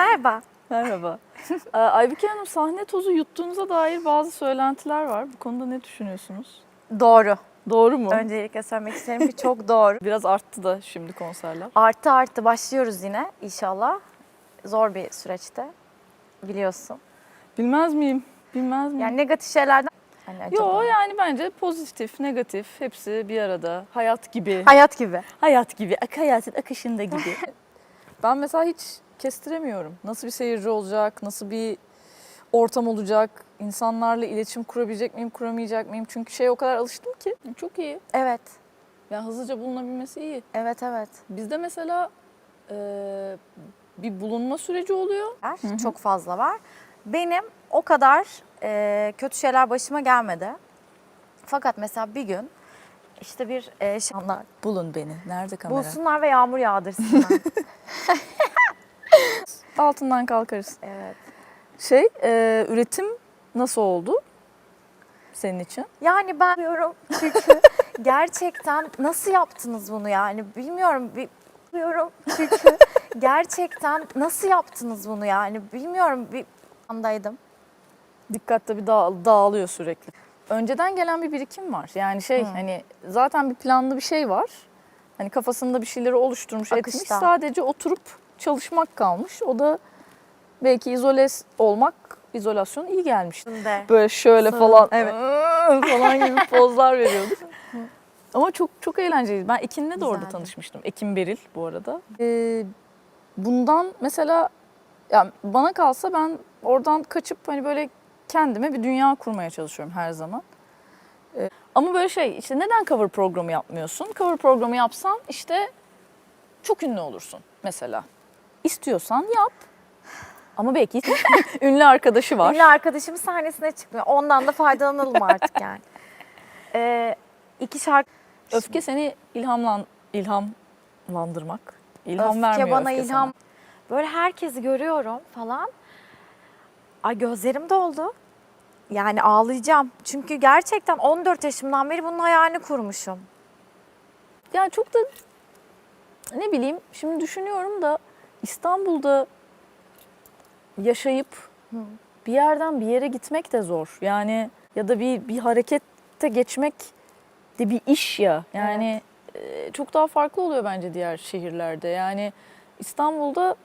Merhaba. Merhaba. Ee, Aybüke Hanım sahne tozu yuttuğunuza dair bazı söylentiler var. Bu konuda ne düşünüyorsunuz? Doğru. Doğru mu? Öncelikle söylemek isterim ki çok doğru. Biraz arttı da şimdi konserler. Arttı arttı başlıyoruz yine inşallah. Zor bir süreçte biliyorsun. Bilmez miyim? Bilmez miyim? Yani negatif şeylerden hani acaba? Yo yani bence pozitif, negatif hepsi bir arada. Hayat gibi. Hayat gibi. Hayat gibi, ak hayatın akışında gibi. ben mesela hiç kestiremiyorum. Nasıl bir seyirci olacak, nasıl bir ortam olacak, insanlarla iletişim kurabilecek miyim, kuramayacak mıyım? Çünkü şeye o kadar alıştım ki çok iyi. Evet. Yani hızlıca bulunabilmesi iyi. Evet evet. Bizde mesela e, bir bulunma süreci oluyor. Var, Çok fazla var. Benim o kadar e, kötü şeyler başıma gelmedi. Fakat mesela bir gün işte bir e, onlar Bulun beni. Nerede kamera? bulsunlar ve yağmur yağdırsınlar. Altından kalkarız. evet. Şey, e, üretim nasıl oldu senin için? Yani ben diyorum çünkü gerçekten nasıl yaptınız bunu yani bilmiyorum bir diyorum çünkü gerçekten nasıl yaptınız bunu yani bilmiyorum bir andaydım. Dikkatte bir dağ- dağılıyor sürekli. Önceden gelen bir birikim var. Yani şey hani zaten bir planlı bir şey var. Hani kafasında bir şeyleri oluşturmuş, etmiş. Akışta. Sadece oturup çalışmak kalmış. O da belki izole olmak, izolasyon iyi gelmiş. Böyle şöyle falan evet. falan gibi pozlar veriyordu. Ama çok çok eğlenceliydi. Ben Ekin'le de orada tanışmıştım. Ekin Beril bu arada. Ee, bundan mesela yani bana kalsa ben oradan kaçıp hani böyle kendime bir dünya kurmaya çalışıyorum her zaman. Ee, ama böyle şey işte neden cover programı yapmıyorsun? Cover programı yapsan işte çok ünlü olursun mesela. İstiyorsan yap. Ama belki ünlü arkadaşı var. Ünlü arkadaşım sahnesine çıkmıyor. Ondan da faydalanalım artık yani. Ee, iki şarkı Öfke seni ilhamlan ilhamlandırmak. İlham vermiyor öfke bana öfke ilham. sana. Böyle herkesi görüyorum falan. Ay gözlerim doldu. Yani ağlayacağım. Çünkü gerçekten 14 yaşımdan beri bunun hayalini kurmuşum. Yani çok da ne bileyim şimdi düşünüyorum da İstanbul'da yaşayıp bir yerden bir yere gitmek de zor. Yani ya da bir bir harekette geçmek de bir iş ya. Yani e, çok daha farklı oluyor bence diğer şehirlerde. Yani İstanbul'da